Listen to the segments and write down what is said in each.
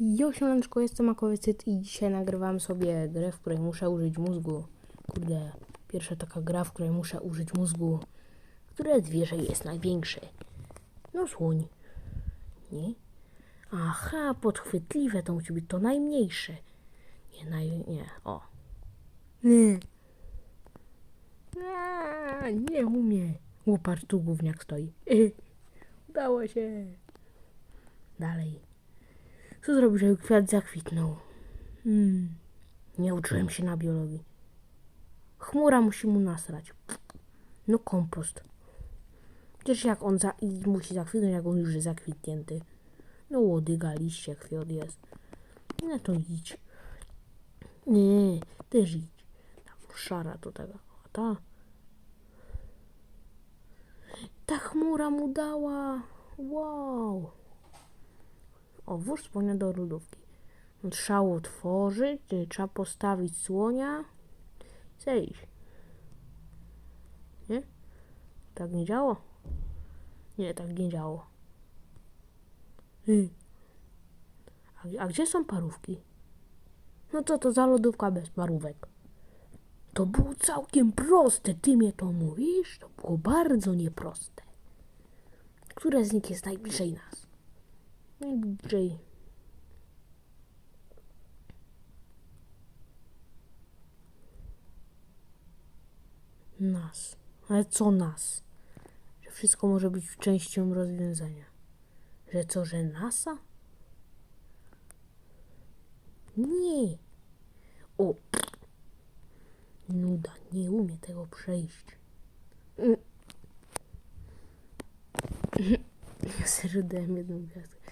Jo, siemaneczko, jestem Makowycyt i dzisiaj nagrywam sobie grę, w której muszę użyć mózgu. Kurde, pierwsza taka gra, w której muszę użyć mózgu. Które zwierzę jest największe? No słoń. Nie? Aha, podchwytliwe to musi być to najmniejsze. Nie, naj... nie, o. Nie. A, nie umie. Łoparz tu gówniak stoi. Udało się. Dalej. Co zrobić, żeby kwiat zakwitnął? Hmm. Nie uczyłem się na biologii. Chmura musi mu nasrać. No kompost. Przecież jak on za i musi zakwitnąć, jak on już jest zakwitnięty. No łodyga, liście, kwiat jest. No to idź. Nie, też idź. Ta szara to taka. A ta. Ta chmura mu dała. Wow. O, wóz słonia do lodówki. Trzeba otworzyć, y, trzeba postawić słonia. Zejść. Nie? Tak nie działo? Nie, tak nie działo. A, a gdzie są parówki? No co to za lodówka bez parówek? To było całkiem proste, ty mnie to mówisz? To było bardzo nieproste. Które z nich jest najbliżej nas? Najbliżej. Nas. Ale co nas? Że wszystko może być częścią rozwiązania. Że co, że NASA? Nie. O. Nuda, nie umie tego przejść. Ja jedną gwiazdkę.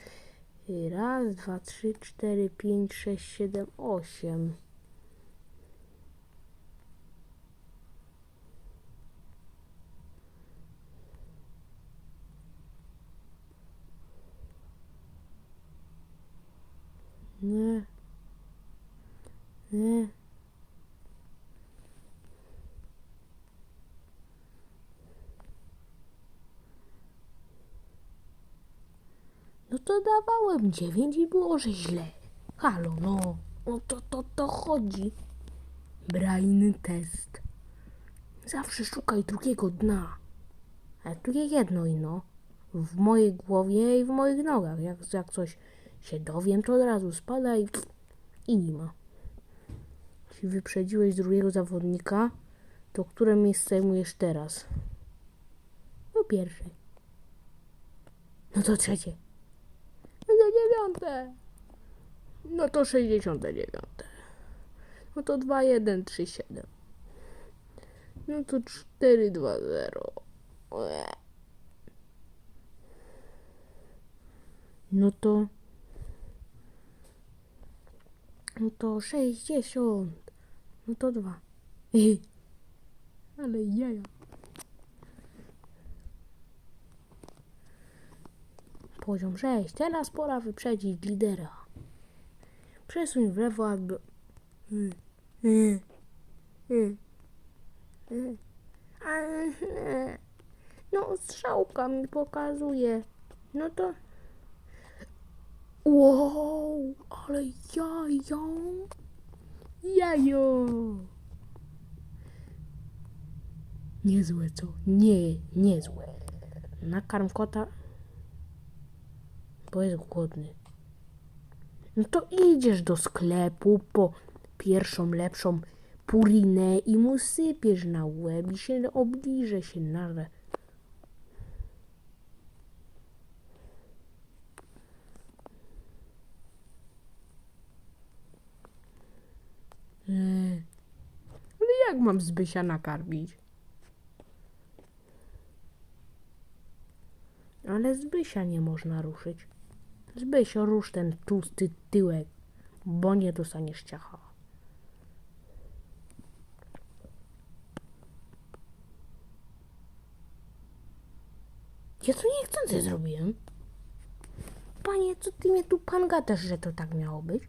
Raz, dwa, trzy, cztery, pięć, sześć, siedem, osiem. Nie. Nie. To dawałem dziewięć i było, że źle. Halo, no. O to, to, to chodzi. Brain test. Zawsze szukaj drugiego dna. Ale tu jest jedno ino. W mojej głowie i w moich nogach. Jak, jak coś się dowiem, to od razu spada i, i nie ma. Jeśli wyprzedziłeś drugiego zawodnika, to które miejsce zajmujesz teraz? No pierwsze. No to trzecie. Dziewiąte. No to sześćdziesiąte dziewiąte. No to dwa, jeden, trzy, siedem. No to cztery, dwa, zero. No to... No to sześćdziesiąt. No to dwa. Ale jaja. Poziom 6. Teraz pora wyprzedzić lidera. Przesuń w lewo, aby... No, strzałka mi pokazuje. No to... Wow, ale jajo. Jajo. Niezłe, co? Nie, niezłe. Nakarm kota, bo jest głodny. No to idziesz do sklepu po pierwszą, lepszą purinę i mu sypiesz na łeb i się obliże się na... Eee. Ale jak mam Zbysia nakarmić? Ale Zbysia nie można ruszyć. Zbysio, rusz ten tłusty tyłek, bo nie dostaniesz ciacha. Ja to niechcący zrobiłem. Panie, co ty mnie tu pan gadasz, że to tak miało być?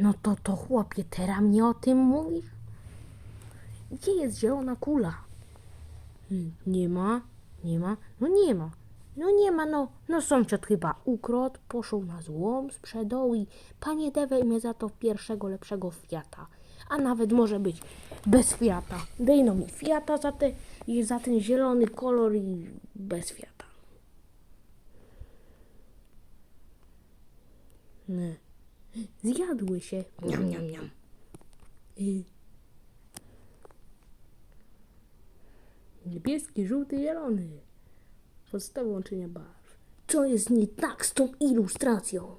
No to to chłopie, teraz mnie o tym mówisz? Gdzie jest zielona kula? Hmm, Nie ma, nie ma, no nie ma. No nie ma, no, no sąsiad chyba ukradł, poszł na złom, sprzedał i panie te weźmie za to pierwszego lepszego Fiata. A nawet może być bez Fiata. Dejno mi Fiata za, te, za ten zielony kolor i bez Fiata. Nie. Zjadły się. Niam, niam, niam. I... Niebieski, żółty, zielony. Podstawą łączenia barw. Co jest nie tak z tą ilustracją?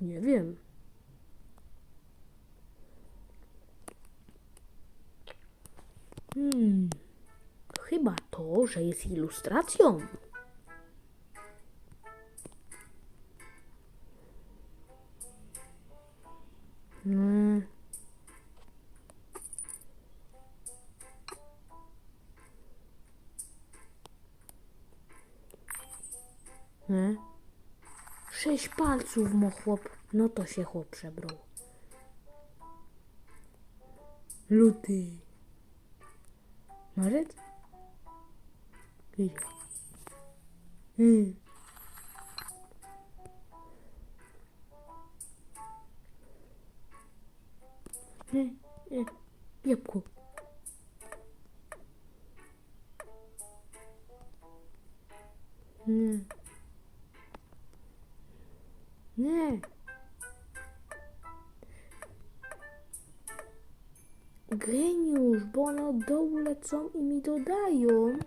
Nie wiem. Hmm. Chyba to, że jest ilustracją. Hmm. Nie? Sześć palców mo chłop. No to się chłop przebrał. Luty. Marzec? Kwiecień. Hmm. Jabłko. Nie. Nie. Geniusz, bo one od dołu lecą i mi dodają.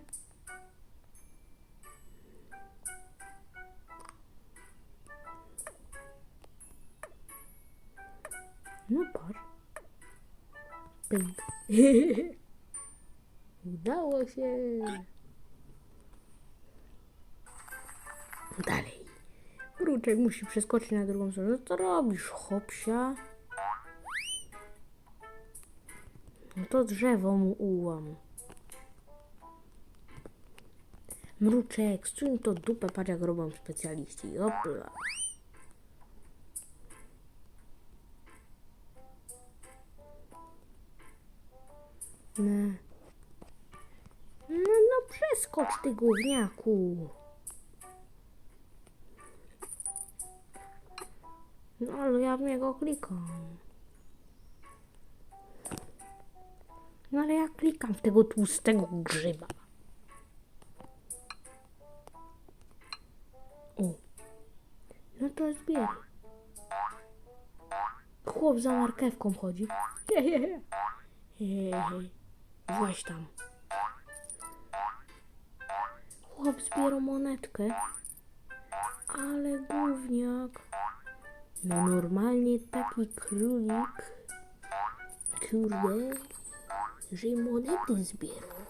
No patrz. Pęk. Udało się. Dalej. Mruczek musi przeskoczyć na drugą stronę. No to robisz, hopsia. No to drzewo mu ułam. Mruczek, struń to dupę, patrz jak robią specjaliści. Opla. No. No, no przeskocz ty gówniaku. No ale ja w niego klikam. No ale ja klikam w tego tłustego grzyba. O. No to zbierz. Chłop za markewką chodzi. Hehehe. Weź tam. Chłop zbiera monetkę. Ale gówniak. No normalnie taki królik. Kurde. Że monety zbierał.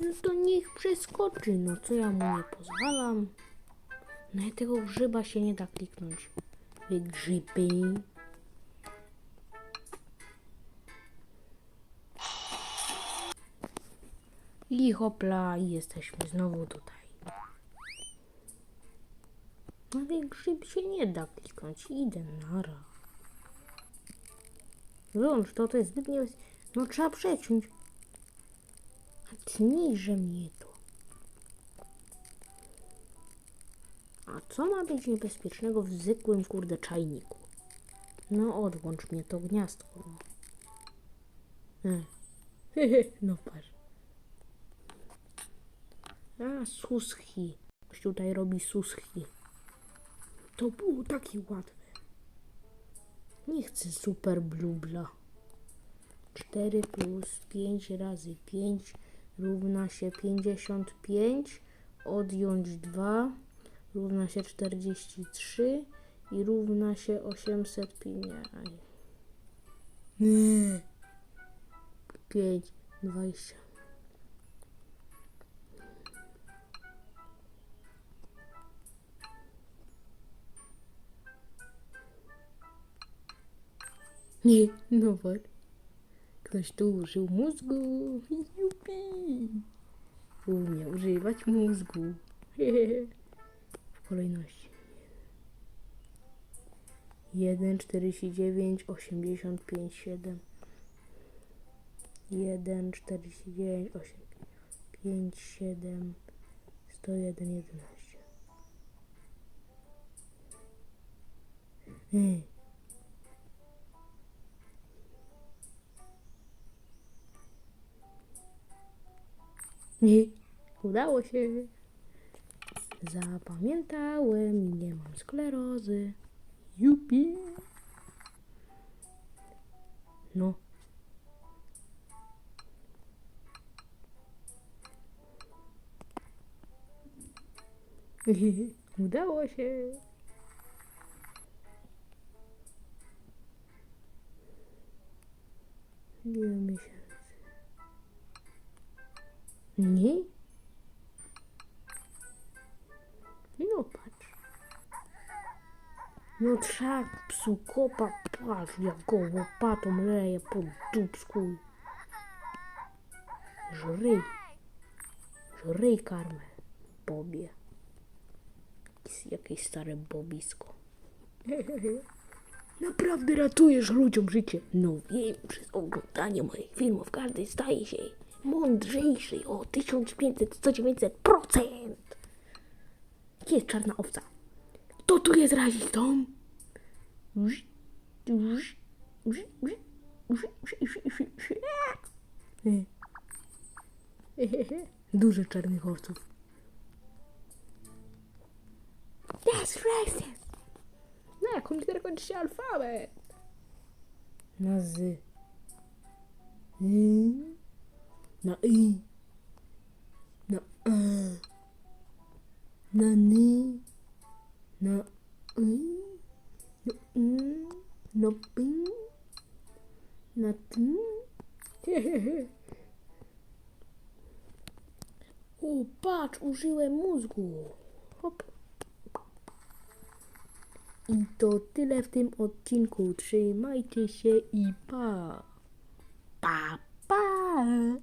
No to niech przeskoczy. No co ja mu nie pozwalam. No i tego grzyba się nie da kliknąć. Wy grzyby. I hopla, jesteśmy znowu tutaj. No ale grzyb się nie da kliknąć. Idę nara. Wyłącz to, to jest zbyt niebez... No trzeba przeciąć. A tnijże mnie to. A co ma być niebezpiecznego w zwykłym kurde czajniku? No odłącz mnie to gniazdko. E. no patrz. A, suski. Ktoś tutaj robi suski. To było takie łatwe. Nie chcę super blubla. 4 plus 5 razy 5 równa się 55. Odjąć 2 równa się 43 i równa się 805. Nie. 5, 20. Nie, no what? Ktoś tu użył mózgu. Jupi. Umie używać mózgu. W kolejności. 1, 49, 85, 7. 1, 49, 85, 7, 101, 11. Mm. Udało się. Zapamiętałem nie mam sklerozy. Jupi. No. Udało się. Ile miesięcy? Nie? No patrz. No trzak psu kopa, patrz jak go łopatą leje po dupsku. Żryj. Żryj karmę, Bobie. Jakieś stare bobisko. Naprawdę ratujesz ludziom życie. No wiem, przez oglądanie moich filmów każdy staje się mądrzejszy o 1500-1900%. Gdzie jest czarna owca? Kto tu jest rasistą? Dużo czarnych owców. That's racist. Na literę kończy się alfabet? Na z. Na i. Na e. Na ny. Na y. Na y. Na p. Na t. O, patrz, użyłem mózgu. Hop. I to tyle w tym odcinku. Trzymajcie się i pa. Pa, pa.